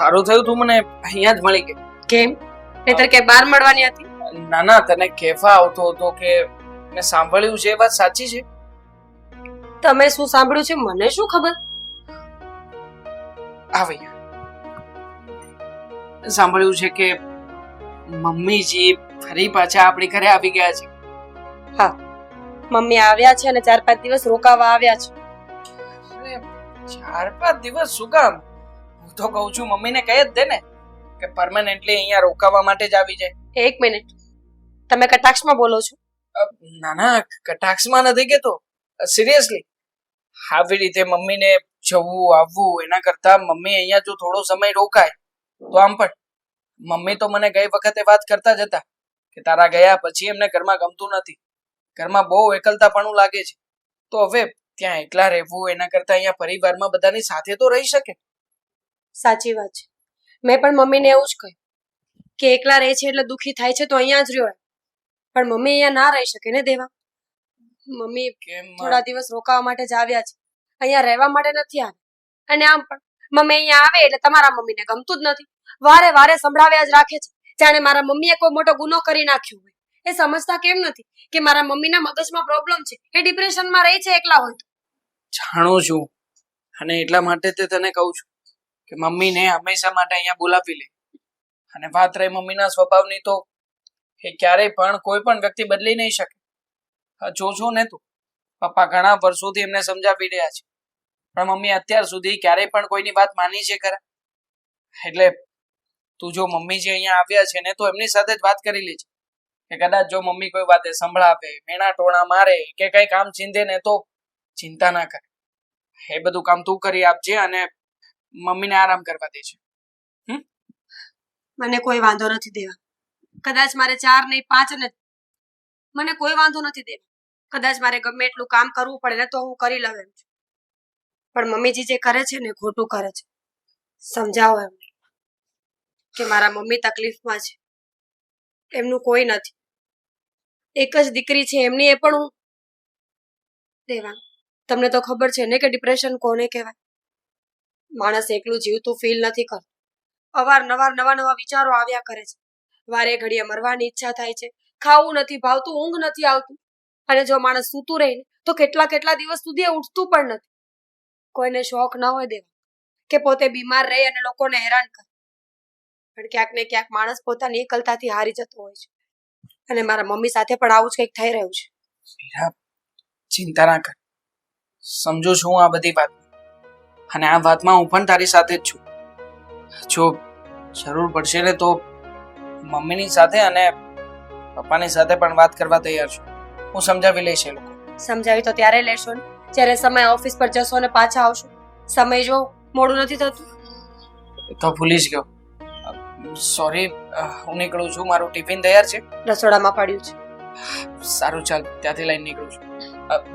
સારું થયું તું મને અહીંયા જ મળી ગઈ. કેમ? નહીતર કે બહાર મળવાની હતી? ના ના તને કેફા આવતો હતો કે મેં સાંભળ્યું છે એ વાત સાચી છે? તમે શું સાંભળ્યું છે મને શું ખબર? આવી સાંભળ્યું છે કે મમ્મીજી ફરી પાછા આપણી ઘરે આવી ગયા છે. હા. મમ્મી આવ્યા છે અને ચાર પાંચ દિવસ રોકાવા આવ્યા છે. ચાર પાંચ દિવસ શું કામ? હું તો કહું છું મમ્મીને કહી જ દે ને કે પરમાનન્ટલી અહીંયા રોકાવા માટે જ આવી જાય. એક મિનિટ. તમે કટાક્ષમાં બોલો છો? ના ના કટાક્ષમાં નથી કેતો સિરિયસલી આવી રીતે મમ્મીને જવું આવવું એના કરતા મમ્મી અહીંયા જો થોડો સમય રોકાય તો આમ પણ. મમ્મી તો મને ગઈ વખતે વાત કરતા જ હતા કે તારા ગયા પછી એમને ઘરમાં ગમતું નથી. ઘરમાં બહુ એકલતાપણું લાગે છે. તો હવે ત્યાં એકલા રહેવું એના કરતા અહીંયા પરિવારમાં બધાની સાથે તો રહી શકે. સાચી વાત છે. મેં પણ મમ્મીને એવું જ કહ્યું કે એકલા રહે છે એટલે દુખી થાય છે તો અહીંયા જ રહ્યો પણ મમ્મી અહીંયા ના રહી શકે ને દેવા? મમ્મી થોડા દિવસ રોકાવા માટે જ આવ્યા છે. અહીંયા રહેવા માટે નથી આવ્યા. અને આમ પણ મમ્મી અહીંયા આવે એટલે તમારા મમ્મીને ગમતું જ નથી. વારે વારે સંભળાવ્યા જ રાખે છે. જાણે મારા મમ્મીએ કોઈ મોટો ગુનો કરી નાખ્યો હોય. એ સમજતા કેમ નથી કે મારા મમ્મીના મગજમાં પ્રોબ્લેમ છે? એ ડિપ્રેશનમાં રહે છે એકલા હોય જાણું છું. અને એટલા માટે તે તને કહું છું. કે મમ્મીને હંમેશા માટે અહીંયા બોલાવી લે. અને વાત રહી મમ્મીના સ્વભાવની તો એ ક્યારેય પણ કોઈ પણ વ્યક્તિ બદલી નહીં શકે. જોજો ને તું. પપ્પા ઘણા વર્ષોથી એમને સમજાવી રહ્યા છે. પણ મમ્મી અત્યાર સુધી ક્યારેય પણ કોઈની વાત માની છે ખરા? એટલે તું જો મમ્મી જે અહીંયા આવ્યા છે ને તો એમની સાથે જ વાત કરી લેજે. કે કદાચ જો મમ્મી કોઈ વાતે સંભળાવે, મેણા ટોણા મારે, કે કઈ કામ ચીંધે ને તો ચિંતા ના કરે. એ બધું કામ તું કરી આપજે અને મમ્મીને આરામ કરવા દે છે. મને કોઈ વાંધો નથી દેવા. કદાચ મારે ચાર નહીં, પાંચ ને મને કોઈ વાંધો નથી દેવા. કદાચ મારે ગમે એટલું કામ કરવું પડે ને તો હું કરી લઉં એમ પણ મમ્મીજી જે કરે છે ને ખોટું કરે છે. સમજાવો એમ. કે મારા મમ્મી તકલીફમાં છે. એમનું કોઈ નથી. એક જ દીકરી છે, એમની એ પણ હું દેવા. તમને તો ખબર છે ને કે ડિપ્રેશન કોને કહેવાય? માણસ એકલું જીવતું ફીલ નથી કરતું. અવારનવાર નવા નવા વિચારો આવ્યા કરે છે. વારે ઘડીએ મરવાની ઈચ્છા થાય છે. ખાવું નથી, ભાવતું, ઊંઘ નથી આવતું. અને જો માણસ સૂતું રહે ને, તો કેટલા કેટલા દિવસ સુધી ઉઠતું પણ નથી. કોઈને શોખ ન હોય દેવા. કે પોતે બીમાર રહે અને લોકોને હેરાન કરે. પણ ક્યાંક ને ક્યાંક માણસ પોતાની એકલતાથી હારી જતો હોય છે. અને મારા મમ્મી સાથે પણ આવું જ કંઈક થઈ રહ્યું છે. ચિંતા ના કર. સમજુ છું આ બધી વાત. અને આ વાતમાં હું પણ તારી સાથે જ છું. જો જરૂર પડશે ને તો મમ્મીની સાથે અને પપ્પાની સાથે પણ વાત કરવા તૈયાર છું. હું સમજાવી લઈશ એ લોકો. સમજાવી તો ત્યારે લેશો ને. જ્યારે સમય ઓફિસ પર જશો અને પાછા આવશો. સમય જો મોડું નથી થતું. તો ભૂલી જ ગયો. સોરી હું નીકળું છું. મારું ટિફિન તૈયાર છે. રસોડામાં પડ્યું છે. સારું ચાલ. ત્યાંથી લઈને નીકળું છું.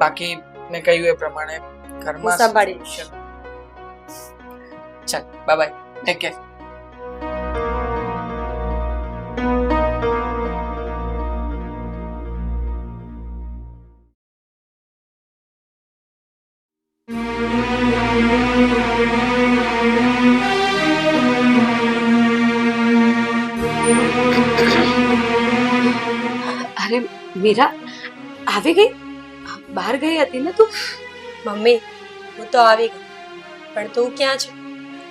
બાકી મેં કહ્યું એ પ્રમાણે ઘરમાં સંભાળી. ચાલ બાય બાય ટેક કેર અરે મીરા આવી ગઈ? બહાર ગઈ હતી ને તું? મમ્મી હું તો આવી ગઈ પણ તું ક્યાં છે?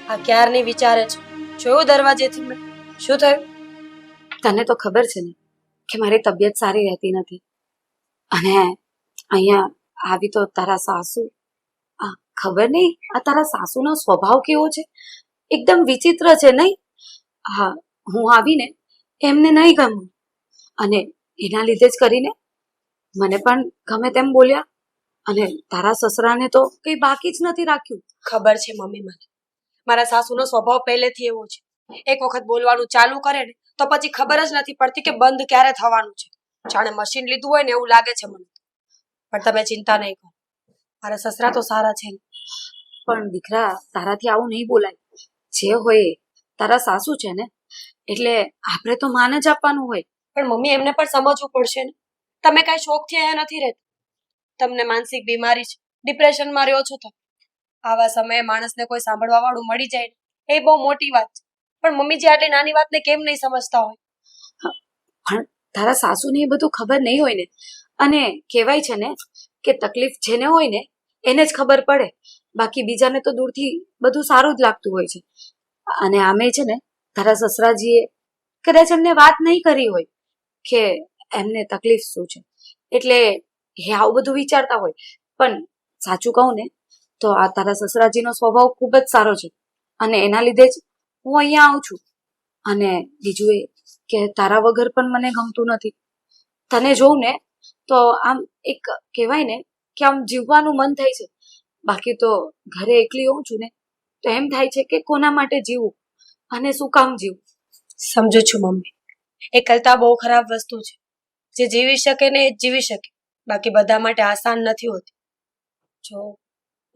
આ ક્યારની વિચારે છે? જોયું દરવાજેથી મેં? શું થયું? તને તો ખબર છે ને કે મારી તબિયત સારી રહેતી નથી. અને અહીંયા આવી તો તારા સાસુ. આ ખબર નહીં? આ તારા સાસુનો સ્વભાવ કેવો છે? એકદમ વિચિત્ર છે નહીં? હા હું આવીને એમને નહીં ગમું. અને એના લીધે જ કરીને મને પણ ગમે તેમ બોલ્યા. અને તારા સસરાને તો કઈ બાકી જ નથી રાખ્યું. ખબર છે મમ્મી મને. મારા સાસુનો સ્વભાવ પહેલેથી એવો છે. એક વખત બોલવાનું ચાલુ કરે ને તો પછી ખબર જ નથી પડતી કે બંધ ક્યારે થવાનું છે. જાણે મશીન લીધું હોય ને એવું લાગે છે મને. પણ તમે ચિંતા નહીં કરો. મારા સસરા તો સારા છે પણ દીકરા તારાથી આવું નહીં બોલાય. જે હોય તારા સાસુ છે ને એટલે આપણે તો માન જ આપવાનું હોય. પણ મમ્મી એમને પણ સમજવું પડશે ને. તમે કઈ શોખથી અહીંયા નથી રહેતા. તમને માનસિક બીમારી છે. ડિપ્રેશનમાં રહ્યો છો તમે આવા સમયે માણસને કોઈ સાંભળવા વાળું મળી જાય, એ બહુ મોટી વાત છે. પણ મમ્મીજી આટલી નાની વાતને કેમ નહીં સમજતા હોય? તારા સાસુને એ બધું ખબર નહીં હોય ને? અને કહેવાય છે ને કે તકલીફ જેને હોય ને, એને જ ખબર પડે. બાકી બીજાને તો દૂરથી બધું સારું જ લાગતું હોય છે. અને આમે છે ને, તારા સસરાજીએ કદાચ એમને વાત નહીં કરી હોય કે એમને તકલીફ શું છે. એટલે એ આવું બધું વિચારતા હોય. પણ સાચું કહું ને તો આ તારા સસરાજીનો સ્વભાવ ખૂબ જ સારો છે. અને એના લીધે જ હું અહીંયા આવું છું. અને બીજું એ કે તારા વગર પણ મને ગમતું નથી. તને જોઉં ને, તો આમ એક કહેવાય ને કે આમ જીવવાનું મન થાય છે. બાકી તો ઘરે એકલી હોઉં છું ને, તો એમ થાય છે કે કોના માટે જીવવું અને શું કામ જીવું? સમજુ છું મમ્મી. એકલતા બહુ ખરાબ વસ્તુ છે. જે જીવી શકે ને એ જીવી શકે. બાકી બધા માટે આસાન નથી હોતી. જો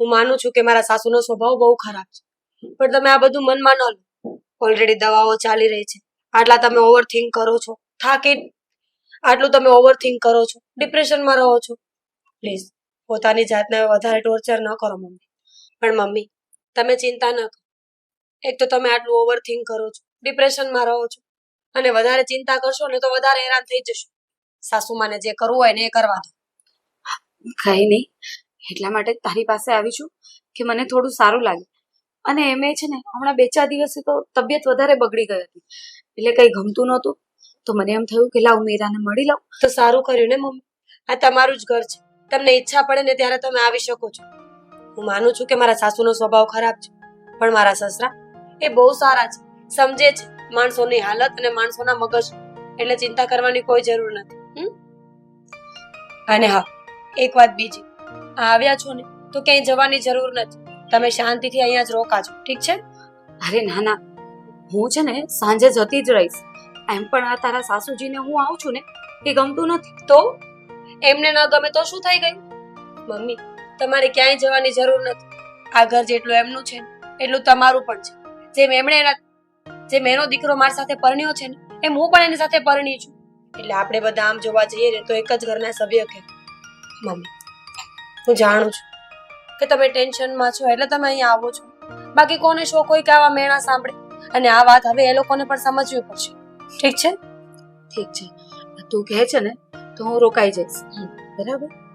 હું માનું છું કે મારા સાસુનો સ્વભાવ બહુ ખરાબ છે. પણ તમે આ બધું મનમાં ન લો. ઓલરેડી દવાઓ ચાલી રહી છે. આટલા તમે ઓવર થિંક કરો છો. થાકી આટલું તમે ઓવર થિંક કરો છો. ડિપ્રેશનમાં રહો છો. પ્લીઝ પોતાની જાતને વધારે ટોર્ચર ન કરો મમ્મી. પણ મમ્મી, તમે ચિંતા ન કરો. એક તો તમે આટલું ઓવર થિંક કરો છો. ડિપ્રેશનમાં રહો છો. અને વધારે ચિંતા કરશો ને તો વધારે હેરાન થઈ જશો. સાસુમાને જે કરવું હોય ને એ કરવા દો. કઈ નહીં. એટલા માટે તારી પાસે આવી છું કે મને થોડું સારું લાગે. અને એમે છે ને, હમણાં બે ચાર દિવસે તો તબિયત વધારે બગડી ગઈ હતી. એટલે કઈ ગમતું નહોતું. તો મને એમ થયું કે લાવ મીરાને મળી લઉં. તો સારું કર્યું ને, મમ્મી? આ તમારું જ ઘર છે. તમને ઈચ્છા પડે ને ત્યારે તમે આવી શકો છો. હું માનું છું કે મારા સાસુનો સ્વભાવ ખરાબ છે. પણ મારા સસરા એ બહુ સારા છે. સમજે છે માણસોની હાલત અને માણસોના મગજ. એટલે ચિંતા કરવાની કોઈ જરૂર નથી? અને હા, એક વાત બીજી. આવ્યા છો ને તો ક્યાંય જવાની જરૂર નથી. તમે શાંતિથી અહીંયા જ રોકાજો ઠીક છે? અરે ના ના હું છે ને સાંજે જતી જ રહીશ. એમ પણ આ તારા સાસુજીને હું આવું છું ને એ ગમતું નથી. તો? એમને ન ગમે તો શું થઈ ગયું? મમ્મી તમારે ક્યાંય જવાની જરૂર નથી. આ ઘર જેટલું એમનું છે એટલું તમારું પણ છે. જેમ એમણે એના જેમ એનો દીકરો મારી સાથે પરણ્યો છે ને એમ હું પણ એની સાથે પરણી છું. એટલે આપણે બધા આમ જોવા જઈએ ને તો એક જ ઘરના સભ્ય કે મમ્મી હું જાણું છું કે તમે ટેન્શનમાં છો એટલે તમે અહીંયા આવો છો. બાકી કોને શો કોઈ કે આવા મેણા સાંભળે? અને આ વાત હવે એ લોકોને પણ સમજવી પડશે. ઠીક છે? ઠીક છે. તું કહે છે ને, તો હું રોકાઈ જઈશ. બરાબર?